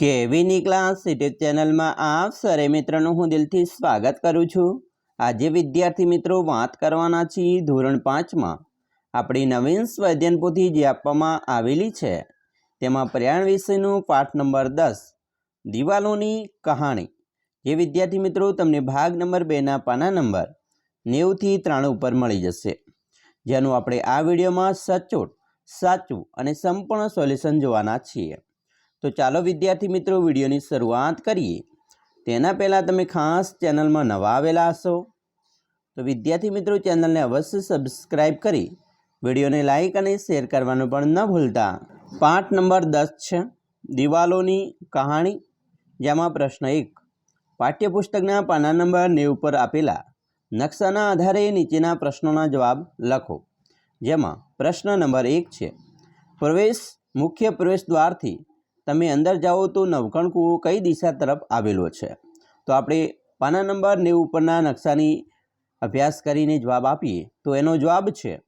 કેવીની class YouTube ચેનલમાં આપ સરે મિત્રોનું હું દિલથી સ્વાગત કરું છું. આજે વિદ્યાર્થી મિત્રો વાત કરવાના છીએ ધોરણ પાંચમાં. આપણી નવીન સ્વાધ્યાયન પોથી જે આપવામાં આવેલી છે, તેમાં પ્રયાણ વિષયનું પાઠ નંબર દસ, દિવાલોની કહાણી. જે વિદ્યાર્થી મિત્રો તમને ભાગ નંબર બેના પાના નંબર નેવથી ત્રાણું ઉપર મળી જશે. જેનું આપણે આ વિડીયોમાં સચોટ, સાચું અને સંપૂર્ણ સોલ્યુશન જોવાના છીએ. તો ચાલો વિદ્યાર્થી મિત્રો વિડીયોની શરૂઆત કરીએ. તેના પહેલાં તમે ખાસ ચેનલમાં નવા આવેલા હશો, તો વિદ્યાર્થી મિત્રો ચેનલને અવશ્ય સબસ્ક્રાઈબ કરી વિડીયોને લાઇક અને શેર કરવાનું પણ ન ભૂલતા. પાઠ નંબર દસ છે, દિવાલોની કહાણી, જેમાં પ્રશ્ન એક, પાઠ્યપુસ્તકના પાના નંબર નેવ પર આપેલા નકશાના આધારે નીચેના પ્રશ્નોના જવાબ લખો, જેમાં પ્રશ્ન નંબર એક છે, પ્રવેશ, મુખ્ય પ્રવેશ દ્વારથી તમે અંદર જાઓ તો નવકણ કૂવો કઈ દિશા તરફ આવેલો છે? તો આપણે પાના નંબર ને ઉપરના નકશાની અભ્યાસ કરીને જવાબ આપીએ. તો એનો જવાબ છે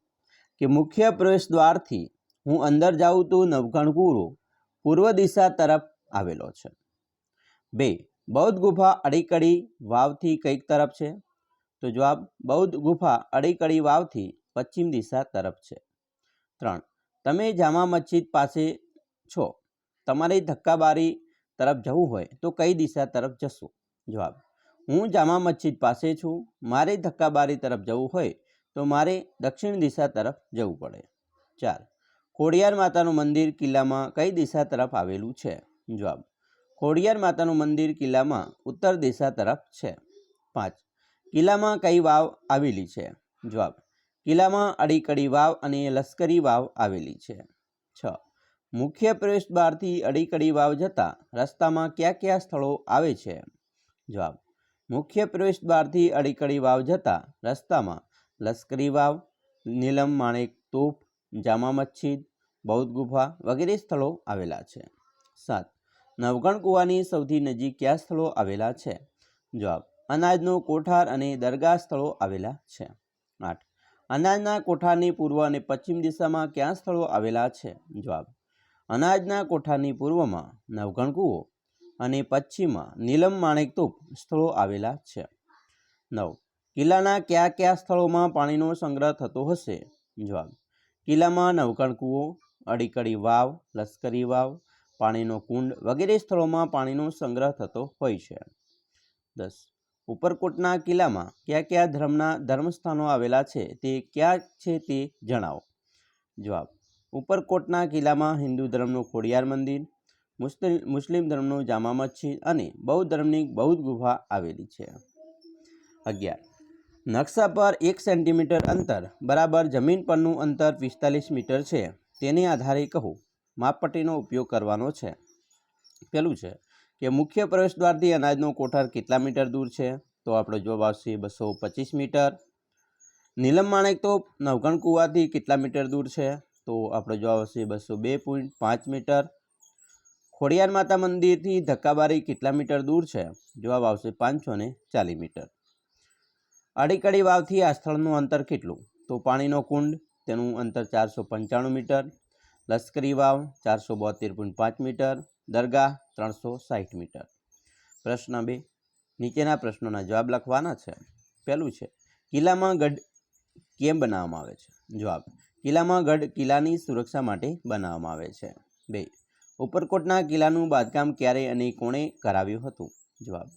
કે મુખ્ય પ્રવેશ દ્વારથી હું અંદર જાઉં તો નવકણ કૂવો પૂર્વ દિશા તરફ આવેલો છે. બે, બૌદ્ધ ગુફા અડીકડી વાવથી કંઈક તરફ છે? તો જવાબ, બૌદ્ધ ગુફા અડીકડી વાવથી પશ્ચિમ દિશા તરફ છે. ત્રણ, તમે જામા મસ્જિદ પાસે છો? તમારે ધક્કાબારી તરફ જવું હોય તો કઈ દિશા તરફ જશો? જવાબ, હું જામા મસ્જિદ પાસે છું. મારે ધક્કાબારી તરફ જવું હોય તો મારે દક્ષિણ દિશા તરફ જવું પડે. ચાર, ખોડિયાર માતાનું મંદિર કિલ્લામાં કઈ દિશા તરફ આવેલું છે? જવાબ, ખોડિયાર માતાનું મંદિર કિલ્લામાં ઉત્તર દિશા તરફ છે. પાંચ, કિલ્લામાં કઈ વાવ આવેલી છે? જવાબ, કિલ્લામાં અડીકડી વાવ અને લશ્કરી વાવ આવેલી છે. છ મુખ્ય પ્રવેશ દ્વારથી અડીકડી વાવ જતાં રસ્તામાં કયા કયા સ્થળો આવે છે? જવાબ, મુખ્ય પ્રવેશ દ્વારથી અડીકડી વાવ જતાં રસ્તામાં લશ્કરી વાવ, નીલમ માણેક તોપ, જામા મસ્જિદ, બૌદ્ધ ગુફા વગેરે સ્થળો આવેલા છે. સાત, નવગણ કૂવાની સૌથી નજીક કયા સ્થળો આવેલા છે? જવાબ, અનાજનો કોઠાર અને દરગાહ સ્થળો આવેલા છે. આઠ, અનાજના કોઠારની પૂર્વ અને પશ્ચિમ દિશામાં કયા સ્થળો આવેલા છે? જવાબ અનાજના કોઠાની પૂર્વમાં નવગણ કૂવો અને પશ્ચિમમાં નીલમ માણેકતોપ સ્થળો આવેલા છે. નવ. કિલ્લાના કયા કયા સ્થળોમાં પાણીનો સંગ્રહ થતો હશે? જવાબ. કિલ્લામાં નવકણ કૂવો, અડીકડી વાવ, લશ્કરી વાવ, પાણીનો કુંડ વગેરે સ્થળોમાં પાણીનો સંગ્રહ થતો હોય છે. દસ. ઉપરકોટના કિલ્લામાં કયા કયા ધર્મના ધર્મસ્થાનો આવેલા છે તે ક્યાં છે તે જણાવો. જવાબ. ઉપરકોટના કિલ્લામાં હિન્દુ ધર્મનું ખોડિયાર મંદિર, મુસ્લિમ ધર્મનું જામા મસ્જિદ અને બૌદ્ધ ધર્મની બૌદ્ધ ગુફા આવેલી છે. અગિયાર. નકશા પર એક સેન્ટીમીટર અંતર, બરાબર જમીન પરનું અંતર પિસ્તાલીસ મીટર છે. તેને આધારે કહો, માપપટ્ટીનો ઉપયોગ કરવાનો છે. પેલું છે કે મુખ્ય પ્રવેશદ્વારથી અનાજનો કોઠાર કેટલા મીટર દૂર છે? તો આપણો જવાબ આવશે બસો પચીસ મીટર. નીલમ માણેક તો નવગણ કૂવાથી કેટલા મીટર દૂર છે? તો આપણો જવાબ આવશે બસો બે પોઈન્ટ પાંચ મીટર. ખોડિયાર માતા મંદિરથી ધક્કાબારી કેટલા મીટર દૂર છે? જવાબ આવશે પાંચસો ને ચાલીસ મીટર. અડીકડી વાવથી આ સ્થળનું અંતર કેટલું? તો પાણીનો કુંડ, તેનું અંતર ચારસો પંચાણું મીટર. લશ્કરી વાવ, ચારસો બોતેર પોઈન્ટ પાંચ મીટર. દરગાહ, ત્રણસો સાઠ મીટર. પ્રશ્ન બે. નીચેના પ્રશ્નોના જવાબ લખવાના છે? પહેલું છે, કિલ્લામાં ગઢ કેમ બનાવવામાં આવે છે? જવાબ કિલ્લામાં ગઢ કિલ્લાની સુરક્ષા માટે બનાવવામાં આવે છે. બે. ઉપરકોટના કિલ્લાનું બાંધકામ ક્યારે અને કોણે કરાવ્યું હતું? જવાબ.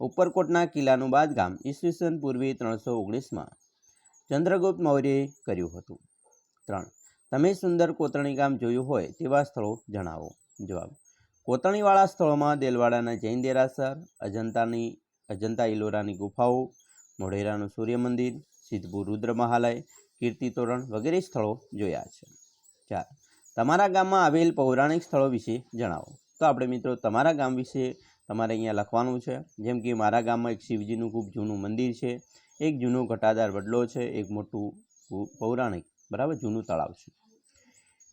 ઉપરકોટના કિલ્લાનું બાંધકામ ઈસવીસન પૂર્વે ત્રણસો ઓગણીસમાં ચંદ્રગુપ્ત મૌર્યએ કર્યું હતું. ત્રણ. તમે સુંદર કોતરણી કામ જોયું હોય તેવા સ્થળો જણાવો. જવાબ. કોતરણીવાળા સ્થળોમાં દેલવાડાના જૈન દેરાસર અજંતાની, અજંતા ઇલોરાની ગુફાઓ, મોઢેરાનું સૂર્ય મંદિર સિદ્ધપુર રુદ્ર મહાલય કીર્તિ તોરણ વગેરે સ્થળો જોયા છે. ચાર તમારા ગામમાં આવેલ પૌરાણિક સ્થળો વિશે જણાવો. તો આપણે મિત્રો તમારા ગામ વિશે તમારે અહીંયા લખવાનું છે. જેમ કે મારા ગામમાં એક શિવજીનું ખૂબ જૂનું મંદિર છે. એક જૂનો ઘટાદાર વડલો છે. એક મોટું પૌરાણિક, બરાબર, જૂનું તળાવ છે.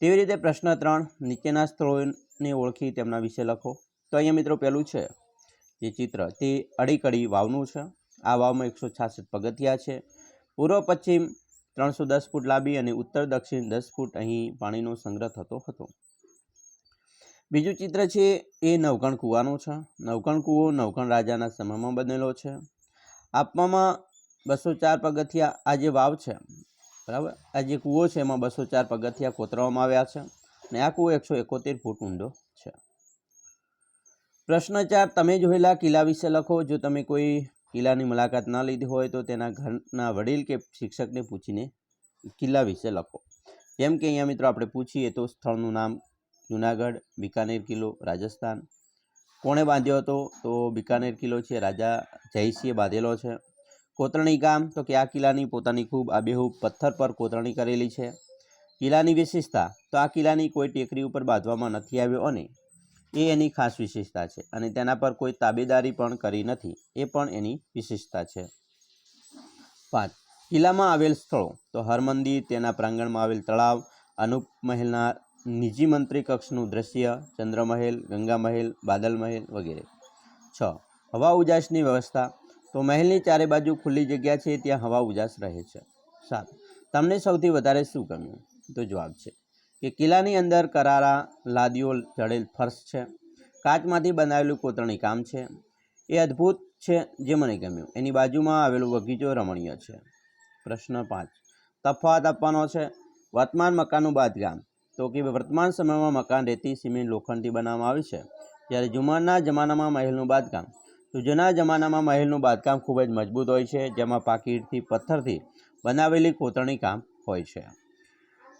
તેવી રીતે પ્રશ્ન ત્રણ, નીચેના સ્થળોને ઓળખી તેમના વિશે લખો. તો અહીંયા મિત્રો પહેલું છે, જે ચિત્ર, તે અડીકડી વાવનું છે. આ વાવમાં એકસો છાસઠ પગથિયા છે. પૂર્વ પશ્ચિમ ત્રણસો દસ ફૂટ લાંબી અને ઉત્તર દક્ષિણ દસ ફૂટ અહીં પાણીનો સંગ્રહ થતો હતો. બીજું ચિત્ર છે, એ નવકણ કૂવાનું છે. નવકણ કૂવો નવકણ રાજાના સમયમાં બનેલો છે. આપવામાં બસો ચાર પગથિયા આ જે વાવ છે. બરાબર? આ જે કૂવો છે, એમાં બસો ચાર પગથિયા કોતરવામાં આવ્યા છે અને આ કૂવો એકસો એકોતેર ફૂટ ઊંડો છે. પ્રશ્ન ચાર, તમે જોયેલા કિલ્લા વિશે લખો. જો તમે કોઈ કિલ્લાની મુલાકાત ન લીધી હોય તો તેના ઘરના વડીલ કે શિક્ષકને પૂછીને કિલ્લા વિશે લખો. જેમ કે અહીંયા મિત્રો આપણે પૂછીએ તો સ્થળનું નામ જુનાગઢ, બિકાનેર કિલ્લો, રાજસ્થાન. કોણે બાંધ્યો હતો? તો બિકાનેર કિલ્લો છે, રાજા જયસિંહે બાંધેલો છે. કોતરણી ગામ, તો કે આ કિલ્લાની પોતાની ખૂબ આબેહૂબ પથ્થર પર કોતરણી કરેલી છે. કિલ્લાની વિશેષતા, તો આ કિલ્લાની કોઈ ટેકરી ઉપર બાંધવામાં નથી આવ્યો અને એ એની ખાસ વિશેષતા છે અને તેના પર કોઈ તાબેદારી પણ કરી નથી. એ પણ એની વિશેષતા છે. પાંચ. કિલ્લામાં આવેલ સ્થળો. તો હરમંદિર તેના પ્રાંગણમાં આવેલ તળાવ, અનુપ મહેલના નિજી મંત્રી કક્ષનું દ્રશ્ય, ચંદ્રમહેલ ગંગા મહેલ બાદલ મહેલ વગેરે. છ. હવા ઉજાસની વ્યવસ્થા. તો મહેલની ચારે બાજુ ખુલ્લી જગ્યા છે, ત્યાં હવા ઉજાસ રહે છે. સાત. તમને સૌથી વધારે શું ગમ્યું? તો જવાબ છે. કે કિલ્લાની અંદર કરારા લાદીઓ જડેલ ફર્શ છે. કાચમાંથી બનાવેલું કોતરણી કામ છે. એ અદ્ભુત છે જે મને ગમ્યું. એની બાજુમાં આવેલું બગીચો રમણીય છે. પ્રશ્ન પાંચ. તફાવત આપવાનો છે. વર્તમાન મકાનનું બાંધકામ. તો કે વર્તમાન સમયમાં મકાન રેતી, સિમેન્ટ, લોખંડથી બનાવવામાં આવ્યું છે. જ્યારે જુમાના જમાનામાં મહેલનું બાંધકામ. તો જૂના જમાનામાં મહેલનું બાંધકામ ખૂબ જ મજબૂત હોય છે. જેમાં પાકીટથી, પથ્થરથી બનાવેલી કોતરણી કામ હોય છે.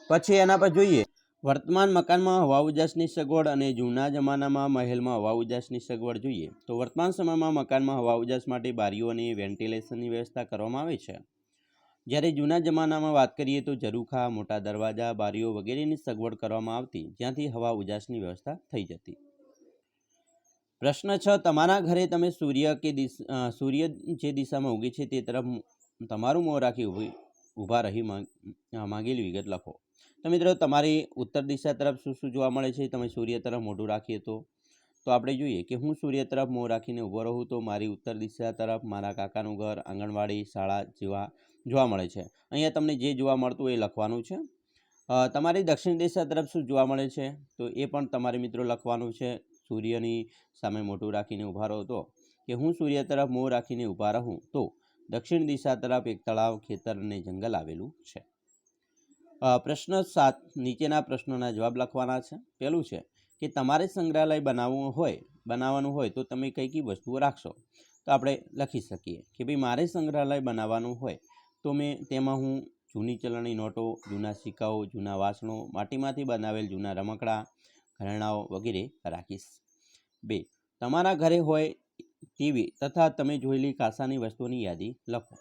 પછી એના પર જોઈએ. વર્તમાન મકાનમાં હવા ઉજાસની સગવડ અને જૂના જમાનામાં મહેલમાં હવા ઉજાસની સગવડ જોઈએ તો વર્તમાન સમયમાં મકાનમાં હવા ઉજાસ માટે બારીઓની વેન્ટિલેશનની વ્યવસ્થા કરવામાં આવે છે. જ્યારે જૂના જમાનામાં વાત કરીએ તો ઝરૂખા, મોટા દરવાજા, બારીઓ વગેરેની સગવડ કરવામાં આવતી, જ્યાંથી હવા ઉજાસની વ્યવસ્થા થઈ જતી. પ્રશ્ન છ, તમારા ઘરે તમે સૂર્ય કે સૂર્ય જે દિશામાં ઉગે છે તે તરફ તમારું મોં રાખી ઊભી રહી માંગ- માંગેલી વિગત લખો. તો મિત્રો, તમારી ઉત્તર દિશા તરફ શું શું જોવા મળે છે? તમે સૂર્ય તરફ મોઢું રાખીએ તો? તો આપણે જોઈએ કે હું સૂર્ય તરફ મોં રાખીને ઊભો રહું તો મારી ઉત્તર દિશા તરફ મારા કાકાનું ઘર, આંગણવાડી, શાળા જેવા જોવા મળે છે. અહીંયા તમને જે જોવા મળતું એ લખવાનું છે. તમારી દક્ષિણ દિશા તરફ શું જોવા મળે છે? તો એ પણ તમારે મિત્રો લખવાનું છે. સૂર્યની સામે મોઢું રાખીને ઊભા રહો તો? કે હું સૂર્ય તરફ મોં રાખીને ઊભા રહું તો? દક્ષિણ દિશા તરફ એક તળાવ, ખેતર અને જંગલ આવેલું છે. પ્રશ્ન સાત નીચેના પ્રશ્નોના જવાબ લખવાના છે. પહેલું છે કે તમારે સંગ્રહાલય બનાવવું હોય, બનાવવાનું હોય તો તમે કઈ કઈ વસ્તુઓ રાખશો? તો આપણે લખી શકીએ કે ભાઈ મારે સંગ્રહાલય બનાવવાનું હોય તો મેં તેમાં હું જૂની ચલણી નોટો, જૂના સિક્કાઓ, જૂના વાસણો, માટીમાંથી બનાવેલ જૂના રમકડા, ઘરેણાઓ વગેરે રાખીશ. બે, તમારા ઘરે હોય તેવી તથા તમે જોયેલી કાસાની વસ્તુઓની યાદી લખો.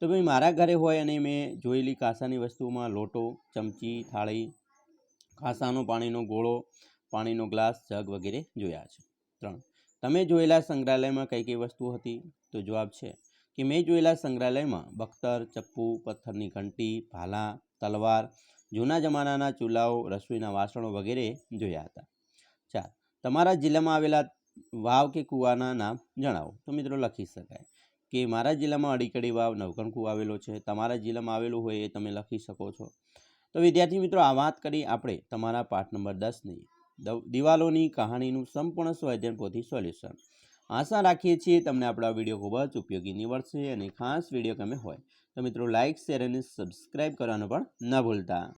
તો ભાઈ મારા ઘરે હોય અને મેં જોયેલી કાંસાની વસ્તુમાં લોટો, ચમચી, થાળી, કાંસાનો પાણીનો ગોળો, પાણીનો ગ્લાસ, જગ વગેરે જોયા છે. ત્રણ. તમે જોયેલા સંગ્રહાલયમાં કઈ કઈ વસ્તુ હતી? તો જવાબ છે કે મેં જોયેલા સંગ્રહાલયમાં બખ્તર, ચપ્પુ, પથ્થરની ઘંટી, ભાલા, તલવાર, જૂના જમાનાના ચૂલાઓ, રસોઈના વાસણો વગેરે જોયા હતા. ચાર. તમારા જિલ્લામાં આવેલા વાવ કે કૂવાના નામ જણાવો. તો મિત્રો લખી શકાય. કે મારા જિલ્લામાં અડીકડી વાવ નવકણકું આવેલો છે, તમારા જિલ્લામાં આવેલું હોય એ તમે લખી શકો છો. તો વિદ્યાર્થી મિત્રો, આ વાત કરી આપણે તમારા પાઠ નંબર દસની. દવ- દિવાલોની કહાણીનું સંપૂર્ણ સ્વાધ્યાન પોથી સોલ્યુશન. આશા રાખીએ છીએ તમને આપણા વીડિયો ખૂબ જ ઉપયોગી નીવડશે અને ખાસ વીડિયો ગમે હોય તો મિત્રો લાઇક શેર અને સબસ્ક્રાઈબ કરવાનું પણ ન ભૂલતા.